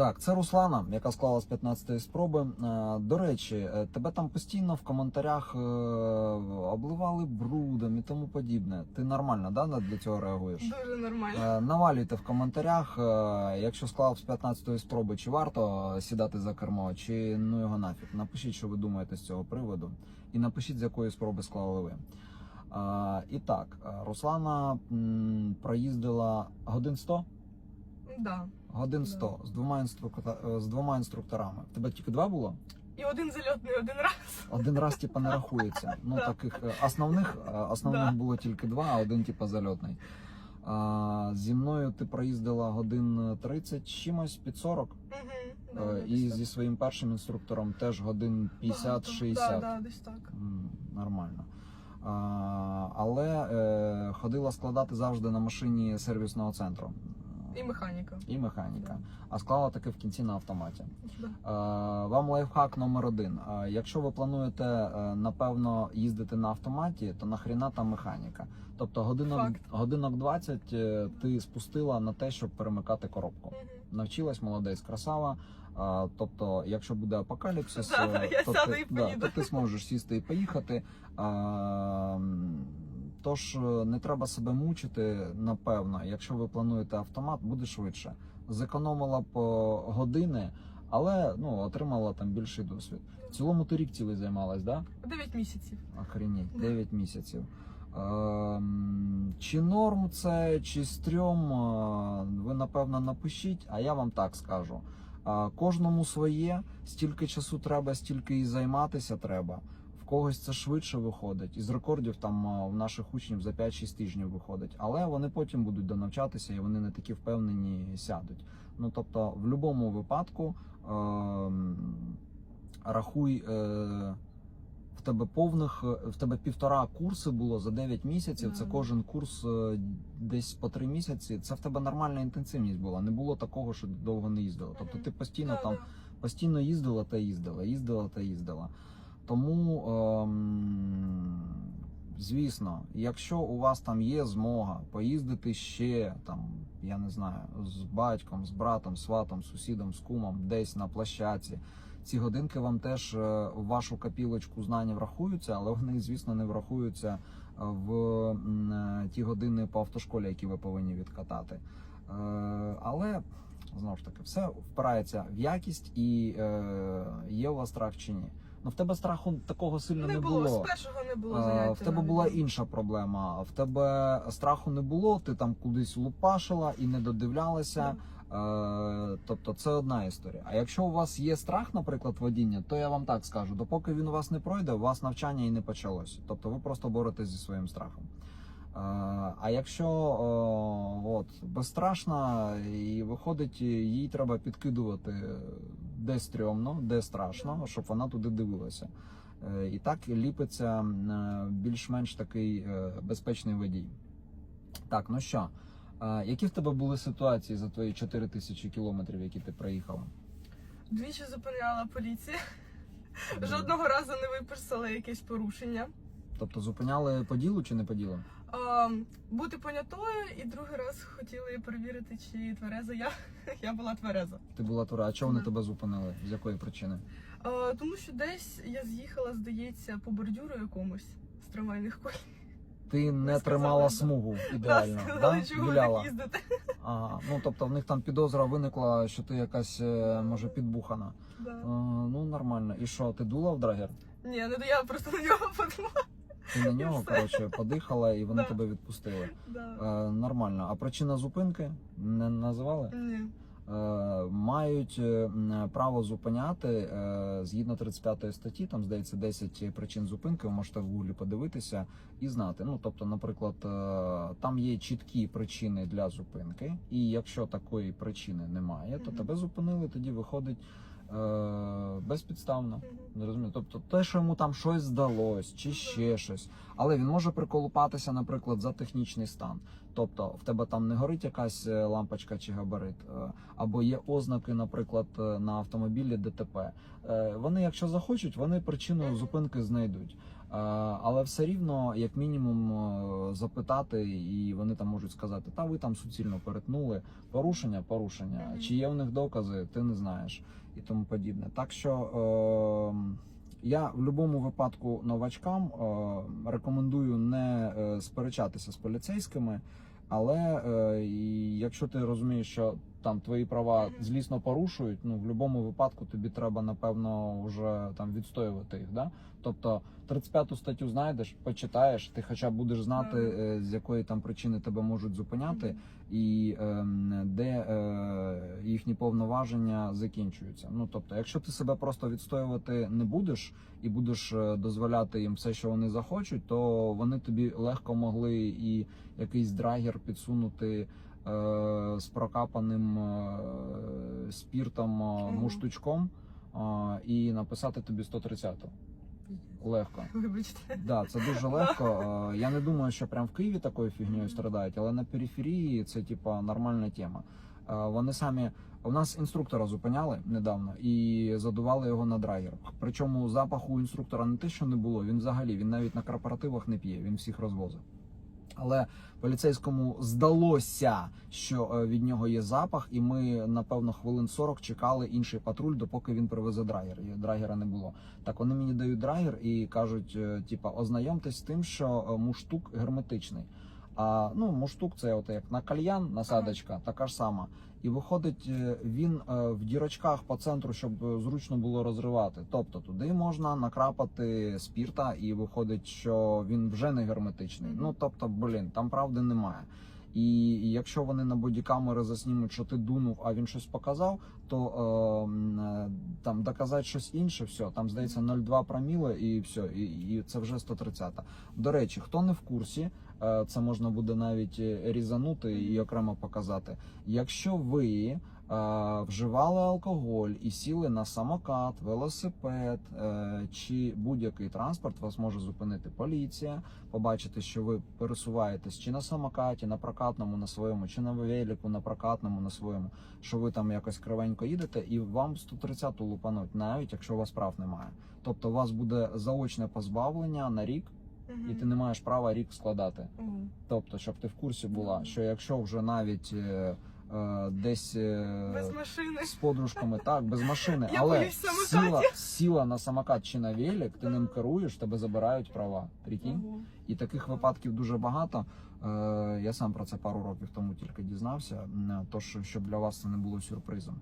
Так, це Руслана, яка склала з 15-ї спроби. Е, До речі, е, тебе там постійно в коментарях е, обливали брудом і тому подібне. Ти нормально да, для цього реагуєш? Дуже нормально. Навалюйте в коментарях, якщо склав з 15-ї спроби, чи варто сідати за кермо, чи ну його нафіг. Напишіть, що ви думаєте з цього приводу, і напишіть, з якої спроби склали ви. І так, Руслана проїздила годин 100? Да. Годин Да. 100 з двома інструктора з двома інструкторами. Тебе тільки два було? І один зальотний один раз. Один раз типа не рахується. Ну Да. таких е, основних е, основних Да. було тільки два, а один типа зальотний. А, зі мною ти проїздила годин 30 чимось під 40. Угу. е, і зі своїм першим інструктором теж годин 50-60. Да, да, десь так. Нормально. А, але е, ходила складати завжди на машині сервісного центру. І механіка. І механіка. А склала таки в кінці на автоматі. Е, Вам лайфхак номер один. Е, Якщо ви плануєте е, напевно їздити на автоматі, то нахріна там механіка. Тобто годинок, Факт. годинок 20 е, ти спустила на те, щоб перемикати коробку. Мгм. Навчилась, молодець, красава. Е, Тобто, якщо буде апокаліпсис, Да, то, ти, да, то ти зможеш сісти і поїхати. Е, м, Тож е, не треба себе мучити, напевно. Якщо ви плануєте автомат, буде швидше. Зекономила б е, години, але ну, отримала там більший досвід. В цілому ти рік цілий займалась, да? Дев'ять місяців. Охренеть, Да. 9 місяців. Ем, чи норм це, чи стрьом, е, ви напевно напишіть, а я вам так скажу. Е, Кожному своє, стільки часу треба, стільки і займатися треба. В когось це швидше виходить. Із рекордів там е, у наших учнів за 5-6 тижнів виходить. Але вони потім будуть донавчатися і вони не такі впевнені сядуть. Ну тобто, в будь-якому випадку ем, рахуй. Е, в тебе повних е, в тебе півтора курси було за 9 місяців. Це кожен курс е, десь по 3 місяці. Це в тебе нормальна інтенсивність була. Не було такого, що довго не їздила. Тобто ти постійно там постійно їздила та їздила, їздила та їздила. Тому, ем, звісно, якщо у вас там є змога поїздити ще там, я не знаю, з батьком, з братом, сватом, сусідом, з кумом, десь на площаці. Ці годинки вам теж е, в вашу копілочку знань врахуються, але вони, звісно, не врахуються е, в е, ті години по автошколі, які ви повинні відкатати. Але знову ж таки, все впирається в якість і є у вас страх чи ні. Ну в тебе страху такого сильно не, Не було, з першого не було Е, заняття. В тебе навіть. була інша проблема. В тебе страху не було, ти там кудись лупашила і не додивлялася. Е, Тобто це одна історія. А якщо у вас є страх, наприклад, водіння, то я вам так скажу: допоки він у вас не пройде, у вас навчання і не почалось. Тобто ви просто боретесь зі своїм страхом. Е, А якщо от безстрашна і виходить, їй треба підкидувати де стрьомно, де страшно, щоб вона туди дивилася. Е, І так ліпиться е, більш-менш такий е, безпечний водій. Так, ну що, які в тебе були ситуації за твої 4 тисячі кілометрів, які ти проїхала? Двічі зупиняла поліція. Жодного разу не виписали якесь порушення. Тобто зупиняли по ділу чи не по ділу? А, бути понятою, і другий раз хотіли перевірити, чи твереза я. Я була твереза. Ти була тура, а чого вони тебе зупинили? З якої причини? А, тому що десь я з'їхала, здається, по бордюру якомусь з трамвайних колій. Ти не сказали, тримала да. смугу ідеально, Да, да? чого ви Гуляла. так їздите. Ага. Ну тобто в них там підозра виникла, що ти якась е, може підбухана. Да. Е, Ну нормально. І що, ти дула в драгер? Ні, не до я просто на нього подумала. Ти на нього коротше подихала і вони Да. тебе відпустили. Да. Е, нормально. А причина зупинки не називали? Ні. Е, мають е, право зупиняти е, згідно 35 статті. Там здається 10 причин зупинки. Ви можете в гуглі подивитися і знати. Ну тобто, наприклад, е, там є чіткі причини для зупинки, і якщо такої причини немає, то Мгм. тебе зупинили. Тоді виходить е, безпідставно. Мгм. Не розумію. Тобто, те, що йому там щось здалось, чи ще щось, але він може приколупатися, наприклад, за технічний стан. Тобто, в тебе там не горить якась е, лампочка чи габарит, е, або є ознаки, наприклад, е, на автомобілі ДТП. Е, Вони, якщо захочуть, вони причину зупинки знайдуть. Але все рівно, як мінімум, е, запитати, і вони там можуть сказати: та ви там суцільно перетнули порушення, порушення. Мгм. Чи є у них докази, ти не знаєш і тому подібне. Так що е, я в будь-якому випадку новачкам е, рекомендую не е, сперечатися з поліцейськими. Але е, якщо ти розумієш, що там твої права злісно порушують, ну в будь-якому випадку тобі треба напевно вже там відстоювати їх. Да? Тобто 35 статтю знайдеш, почитаєш, ти хоча б будеш знати, е, з якої там причини тебе можуть зупиняти, і ем, де е, їхні повноваження закінчуються. Ну тобто, якщо ти себе просто відстоювати не будеш і будеш е, дозволяти їм все, що вони захочуть, то вони тобі легко могли і якийсь драгер підсунути. Е, З прокапаним е, спіртом е, муштучком і написати тобі 130-ту. легко. Вибачте. Да, це дуже легко. Я не думаю, що прям в Києві такою фігньою страдають, але на периферії це типа нормальна тема. Вони самі у нас інструктора зупиняли недавно і задували його на драгер. Причому запаху інструктора не те, що не було. Він взагалі він навіть на корпоративах не п'є, він всіх розвозив. Але поліцейському здалося, що е, від нього є запах, і ми напевно хвилин 40 чекали інший патруль, допоки він привезе драгер. І драгера не було. Так вони мені дають драгер і кажуть: е, типа, ознайомтесь з тим, що е, муштук герметичний. А ну, муштук це от як на кальян, насадочка, така ж сама. І виходить, е, він е, в дірочках по центру, щоб е, зручно було розривати. Тобто туди можна накрапати спірта, і виходить, що він вже не герметичний. Ну тобто, блін, там правди немає. І якщо вони на бодікамери заснімуть, що ти дунув, а він щось показав, то е, там доказати щось інше, все, там здається 0,2 проміли і все, і, і це вже 130. До речі, хто не в курсі, це можна буде навіть е, різанути і окремо показати. Якщо ви е, вживали алкоголь і сіли на самокат, велосипед е, чи будь-який транспорт, вас може зупинити поліція, побачити, що ви пересуваєтесь чи на самокаті, на прокатному на своєму, чи на велику, на прокатному на своєму, що ви там якось кривенько їдете, і вам 130 лупануть, навіть якщо у вас прав немає. Тобто у вас буде заочне позбавлення на рік, і ти не маєш права рік складати. Тобто, щоб ти в курсі була, що якщо вже навіть е, е, десь е, Без машини. з подружками, так, без машини, Я але боюсь самокатів. сіла, сіла на самокат чи на велик, ти ним керуєш, тебе забирають права. Прикинь? Ого. І таких випадків дуже багато. Е, я сам про це пару років тому тільки дізнався. М, Тож, щоб для вас це не було сюрпризом.